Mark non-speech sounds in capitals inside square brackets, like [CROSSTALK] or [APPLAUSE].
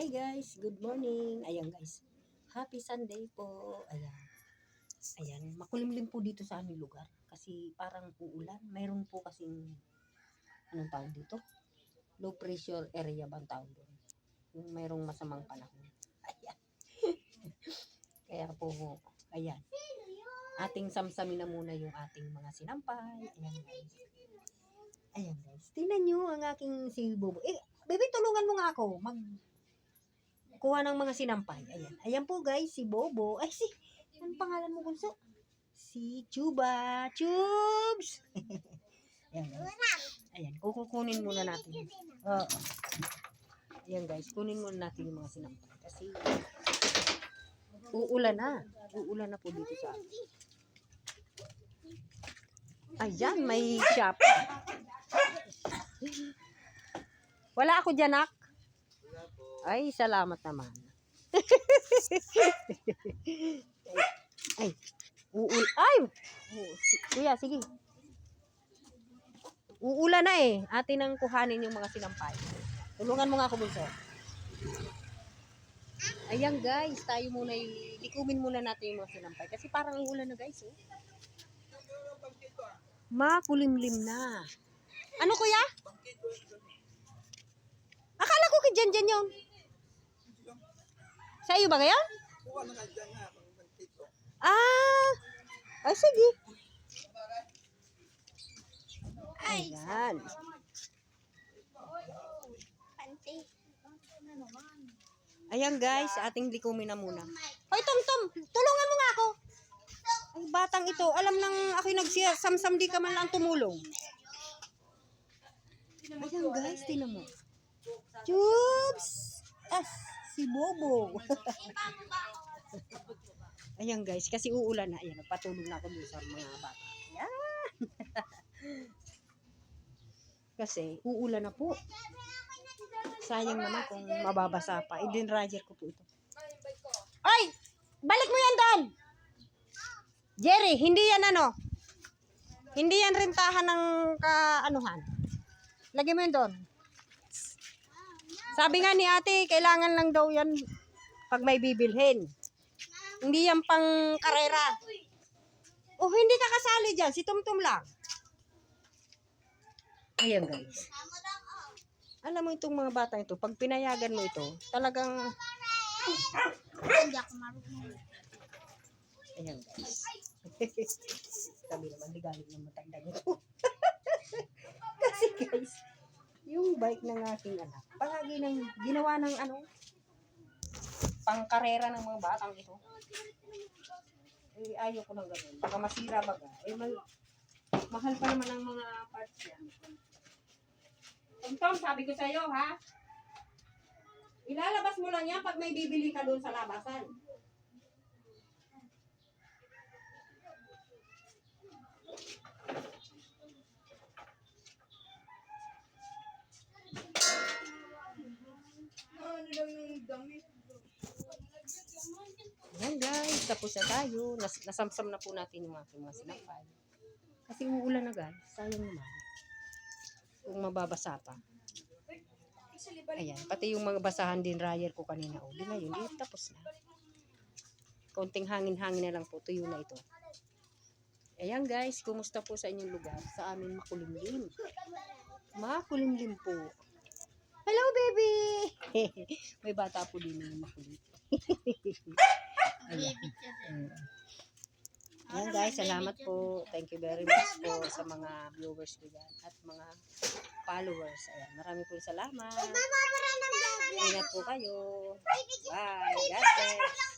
Hi guys, good morning. Ayan guys, happy Sunday po. Ayan. Ayan, makulimlim po dito sa aming lugar kasi parang uulan. Mayroon po kasing anong tawag dito? Low pressure area ba ang tawag doon? Yung mayroong masamang panahon. [LAUGHS] Ayan. [LAUGHS] Kaya po, ayan. Ating samsamin na muna yung ating mga sinampay. Ayan guys. Ayan guys. Tingnan nyo ang aking si Bobo. Eh, baby, tulungan mo nga ako. Mag kuha ng mga sinampay. Ayan. Ayan po guys, si Bobo. Ay, si, anong pangalan mo, Gunso? Si Chuba. Chubs! [LAUGHS] Ayan. Ayan, kukunin muna natin. Oo. Ayan guys, kunin muna natin yung mga sinampay. Kasi, uulan na. Uulan na po dito sa atin. Ayan, may shop. Wala ako dyan, nak. Ay, salamat naman. [LAUGHS] ay, uul. Ay! Kuya, sige. Uulan na eh. Atin ang kuhanin yung mga sinampay. Tulungan mo nga ako, Bunso. Ayan guys, tayo muna y- likumin muna natin yung mga sinampay. Kasi parang uulan na guys, oh. Makulimlim na. Ano kuya? Akala ko kay Jan Jan yun. Sa iyo ba ngayon? Ah! Ay, sige. Ayan. Ayan guys, ating likumin na muna. Hoy, Tom Tom, tulungan mo nga ako. Ay, batang ito, alam nang ako'y nagsisamsam di ka man lang tumulong. Ayan guys, tinan mo. Chubs! Ah, si Bobo. [LAUGHS] Ayan guys, kasi uulan na. Ayan, nagpatulog na ako dun sa mga bata. [LAUGHS] Kasi uulan na po. Sayang naman kung mababasa pa. I-dinrager ko po ito. Ay! Balik mo yan doon! Jerry, hindi yan ano. Hindi yan rentahan ng kaanuhan. Lagyan mo yun doon. Sabi nga ni ate, kailangan lang daw yan pag may bibilhin. Hindi yan pang karera. Oh, hindi ka kasali dyan. Si Tumtum lang. Ayan guys. Alam mo itong mga bata ito, pag pinayagan mo ito, talagang... Hindi ako marunong. Ayan guys. [LAUGHS] Sabi naman, di galing ng matandang ito. Kasi guys, yung bike ng aking anak, palagi nang ginawa ng ano, pangkarera ng mga batang ito. Eh, ayaw ko ng ganun. Baka masira baga. Eh, mal- mahal pa naman ang mga parts yan. Tom, sabi ko sa'yo, ha? Ilalabas mo lang yan pag may bibili ka doon sa labasan. Yan guys, tapos na tayo. Nas nasamsam na po natin yung aking mga sinampay. Kasi uulan na guys, sayang naman. Kung mababasa pa. Ayan, pati yung mga basahan din dryer ko kanina. O, di ngayon, di tapos na. Konting hangin-hangin na lang po, tuyo na ito. Ayan guys, kumusta po sa inyong lugar? Sa amin makulimlim. Makulimlim po. Hello baby! [LAUGHS] May bata po din na makulit. [LAUGHS] Ayan. Ayan guys, salamat po. Thank you very much po sa mga viewers ko dyan at mga followers. Ayan, marami po salamat. Ingat po kayo. Bye. God bless.